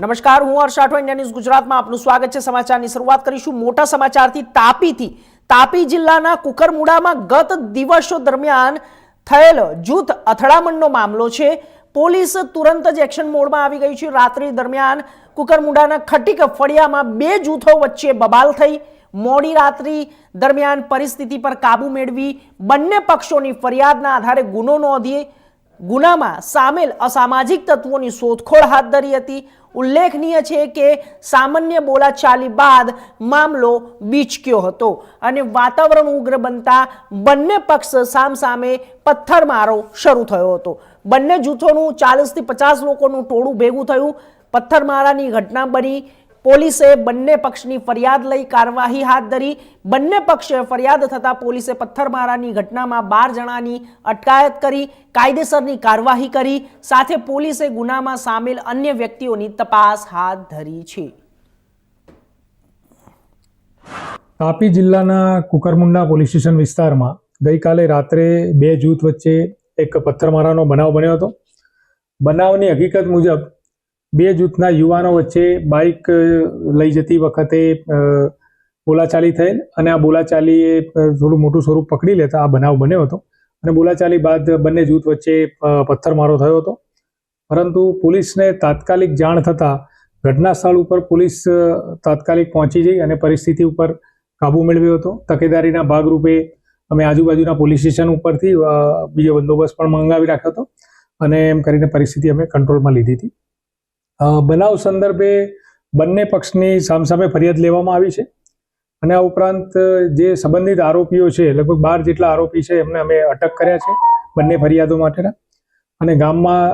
નમસ્કાર, હું હર્ષ Rathod, India news ગુજરાતમાં આપનું સ્વાગત છે. સમાચારની શરૂઆત કરીશું મોટા સમાચારથી તાપીથી. તાપી જિલ્લાના કુકરમુડામાં ગત દિવસો દરમિયાન થયેલ જૂથ અથડામણનો મામલો છે. પોલીસ તુરંત જ એક્શન મોડમાં આવી ગઈ છે. રાત્રિ દરમિયાન કુકરમુડાના ખટીક ફળિયામાં બે જૂથો વચ્ચે બબાલ થઈ. મોડી રાત્રિ દરમિયાન પરિસ્થિતિ પર કાબુ મેળવી બંને પક્ષોની ફરિયાદના આધારે ગુનો નોંધી ગુનામાં સામેલ અસામાજિક તત્વોની શોધખોળ હાથ ધરી હતી. ઉલ્લેખનીય છે કે સામાન્ય બોલાચાલી બાદ મામલો બીચક્યો હતો અને વાતાવરણ ઉગ્ર બનતા બંને પક્ષ સામસામે પથ્થરમારો શરૂ થયો હતો. બંને જૂથોનું ચાલીસથી પચાસ લોકોનું ટોળું ભેગું થયું. પથ્થરમારાની ઘટના બની પોલીસે બંને પક્ષની ફરિયાદ લઈ કાર્યવાહી હાથ ધરી. બંને પક્ષે ફરિયાદ થતા પોલીસે પથ્થરમારાની ઘટનામાં બાર જણાની અટકાયત કરી, કાયદેસરની કાર્યવાહી કરી. સાથે પોલીસે ગુનામાં સામેલ અન્ય વ્યક્તિઓની તપાસ હાથ ધરી છે. તાપી જિલ્લાના કુકરમુંડા પોલીસ સ્ટેશન વિસ્તારમાં ગઈકાલે રાત્રે બે જૂથ વચ્ચે એક પથ્થરમારાનો બનાવ બન્યો હતો. બનાવની હકીકત મુજબ બે જૂથના યુવાનો વચ્ચે બાઇક લઈ જતી વખતે બોલાચાલી થયેલ અને આ બોલાચાલીએ થોડું મોટું સ્વરૂપ પકડી લેતા આ બનાવ બન્યો હતો. અને બોલાચાલી બાદ બંને જૂથ વચ્ચે પથ્થરમારો થયો હતો. પરંતુ પોલીસને તાત્કાલિક જાણ થતાં ઘટના સ્થળ ઉપર પોલીસ તાત્કાલિક પહોંચી જઈ અને પરિસ્થિતિ ઉપર કાબુ મેળવ્યો હતો. તકેદારીના ભાગરૂપે અમે આજુબાજુના પોલીસ સ્ટેશન ઉપરથી બીજો બંદોબસ્ત પણ મંગાવી રાખ્યો હતો અને એમ કરીને પરિસ્થિતિ અમે કંટ્રોલમાં લીધી હતી. બનાવ સંદર્ભે બંને પક્ષની સામસામે ફરિયાદ લેવામાં આવી છે. અને આ ઉપરાંત જે સંબંધિત આરોપીઓ છે, લગભગ બાર જેટલા આરોપી છે, એમને અમે અટક કર્યા છે બંને ફરિયાદો માટેના. અને ગામમાં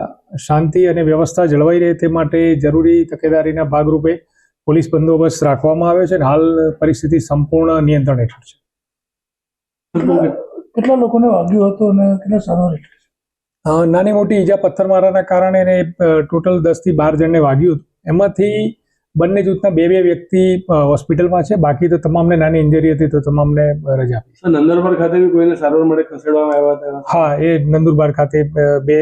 શાંતિ અને વ્યવસ્થા જળવાઈ રહે તે માટે જરૂરી તકેદારીના ભાગરૂપે પોલીસ બંદોબસ્ત રાખવામાં આવ્યો છે અને હાલ પરિસ્થિતિ સંપૂર્ણ નિયંત્રણ હેઠળ છે. કેટલા લોકોને વાગ્યું હતું અને કેટલા સારવાર હેઠળ નાની મોટી ઈજા પથ્થરમારાના કારણે એને ટોટલ દસથી બાર જણને વાગ્યું હતું. એમાંથી બંને જૂથના બે બે વ્યક્તિ હોસ્પિટલમાં છે. બાકી તો તમામને નાની ઇન્જરી હતી તો તમામને રજા આપી. નંદુરબાર ખાતે બી કોઈને સારવાર મળે ખસેડવામાં આવ્યા હતા? હા એ નંદુરબાર ખાતે બે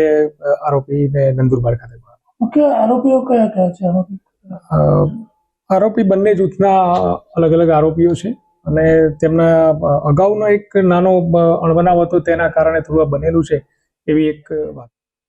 આરોપીને નંદુરબાર ખાતે મુખ્ય આરોપીઓ કયા કયા છે? આરોપી આરોપી બંને જૂથના અલગ અલગ આરોપીઓ છે. અને તેમના અગાઉનો એક નાનો અણબનાવ હતો તેના કારણે થોડું બનેલું છે. એવી એક વાત.